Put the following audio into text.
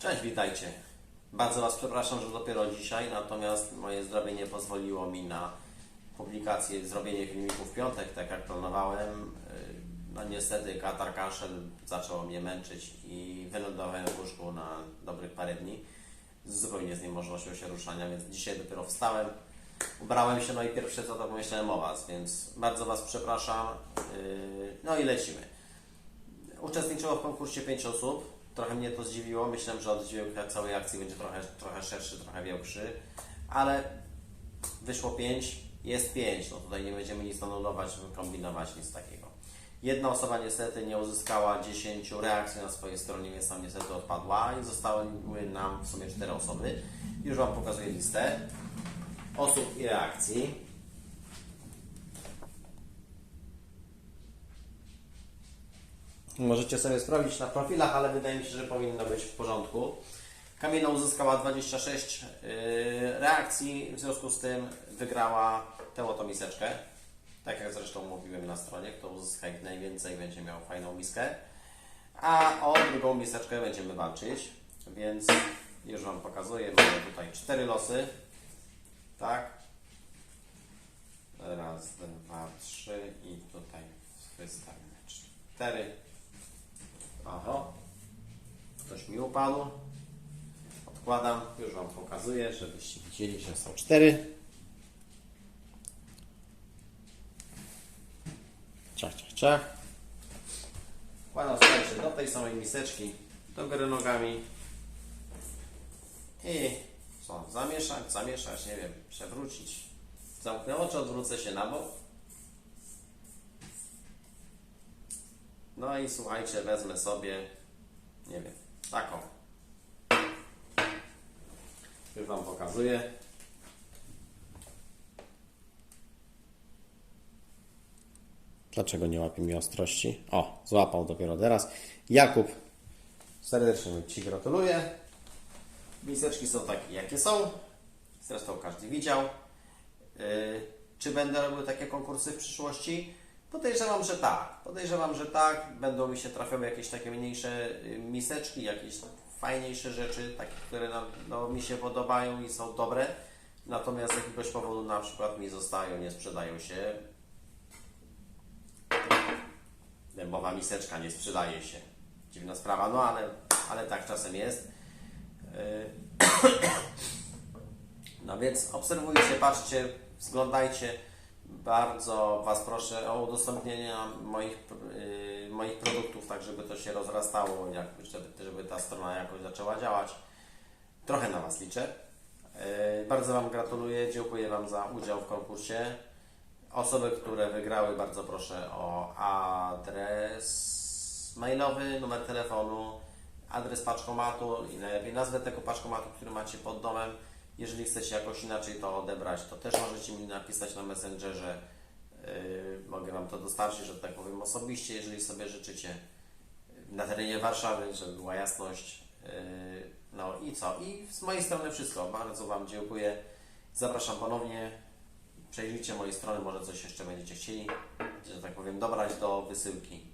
Cześć, witajcie. Bardzo Was przepraszam, że dopiero dzisiaj, natomiast moje zdrowie nie pozwoliło mi na publikację, zrobienie filmików w piątek, tak jak planowałem. Yy, No niestety katar kaszel zaczął mnie męczyć i wylądowałem w łóżku na dobrych parę dni zupełnie z niemożnością się ruszania, więc dzisiaj dopiero wstałem, ubrałem się, no i pierwsze co to pomyślałem o Was, więc bardzo Was przepraszam. Yy, No i lecimy. Uczestniczyło w konkursie 5 osób. Trochę mnie to zdziwiło. Myślałem, że oddźwięk całej akcji będzie trochę, trochę szerszy, trochę większy, ale wyszło 5, jest 5. No tutaj nie będziemy nic anulować, kombinować, nic takiego. Jedna osoba niestety nie uzyskała 10 reakcji na swojej stronie, więc tam niestety odpadła i zostały nam w sumie 4 osoby. Już Wam pokazuję listę osób i reakcji. Możecie sobie sprawdzić na profilach, ale wydaje mi się, że powinno być w porządku. Kamila uzyskała 26 yy, reakcji, w związku z tym wygrała tę oto miseczkę. Tak jak zresztą mówiłem na stronie, kto uzyska ich najwięcej będzie miał fajną miskę. A o drugą miseczkę będziemy walczyć, więc już Wam pokazuję. Mamy tutaj cztery losy. Tak. Raz, dwa, trzy i tutaj wystawimy cztery. Oho. Ktoś mi upadł. Odkładam. Już Wam pokazuję, żebyście widzieli, że są cztery. Ciach, ciach, ciach. Wkładam słuchajcie do tej samej miseczki, do góry nogami. I co? Zamieszać, zamieszać, nie wiem, przewrócić. Zamknę oczy, odwrócę się na bok. No i słuchajcie, wezmę sobie, nie wiem, taką. Już Wam pokazuję. Dlaczego nie łapie mi ostrości? O, złapał dopiero teraz. Jakub, serdecznie Ci gratuluję. Miseczki są takie, jakie są. Zresztą każdy widział. Yy, czy będę robił takie konkursy w przyszłości? Podejrzewam, że tak. Podejrzewam, że tak. Będą mi się trafiały jakieś takie mniejsze y, miseczki, jakieś fajniejsze rzeczy, takie, które nam, no, mi się podobają i są dobre. Natomiast z jakiegoś powodu na przykład mi zostają, nie sprzedają się. Dębowa miseczka nie sprzedaje się. Dziwna sprawa, no ale, ale tak czasem jest. Yy. No więc obserwujcie, patrzcie, zglądajcie. Bardzo Was proszę o udostępnienie moich, yy, moich produktów, tak żeby to się rozrastało, jak, żeby, żeby ta strona jakoś zaczęła działać. Trochę na Was liczę. Yy, bardzo Wam gratuluję, dziękuję Wam za udział w konkursie. Osoby, które wygrały, bardzo proszę o adres mailowy, numer telefonu, adres paczkomatu i najlepiej nazwę tego paczkomatu, który macie pod domem. Jeżeli chcecie jakoś inaczej to odebrać, to też możecie mi napisać na Messengerze. Yy, mogę Wam to dostarczyć, że tak powiem, osobiście, jeżeli sobie życzycie. Na terenie Warszawy, żeby była jasność. Yy, no i co? I z mojej strony wszystko. Bardzo Wam dziękuję. Zapraszam ponownie. Przejrzyjcie moje strony, może coś jeszcze będziecie chcieli, że tak powiem, dobrać do wysyłki.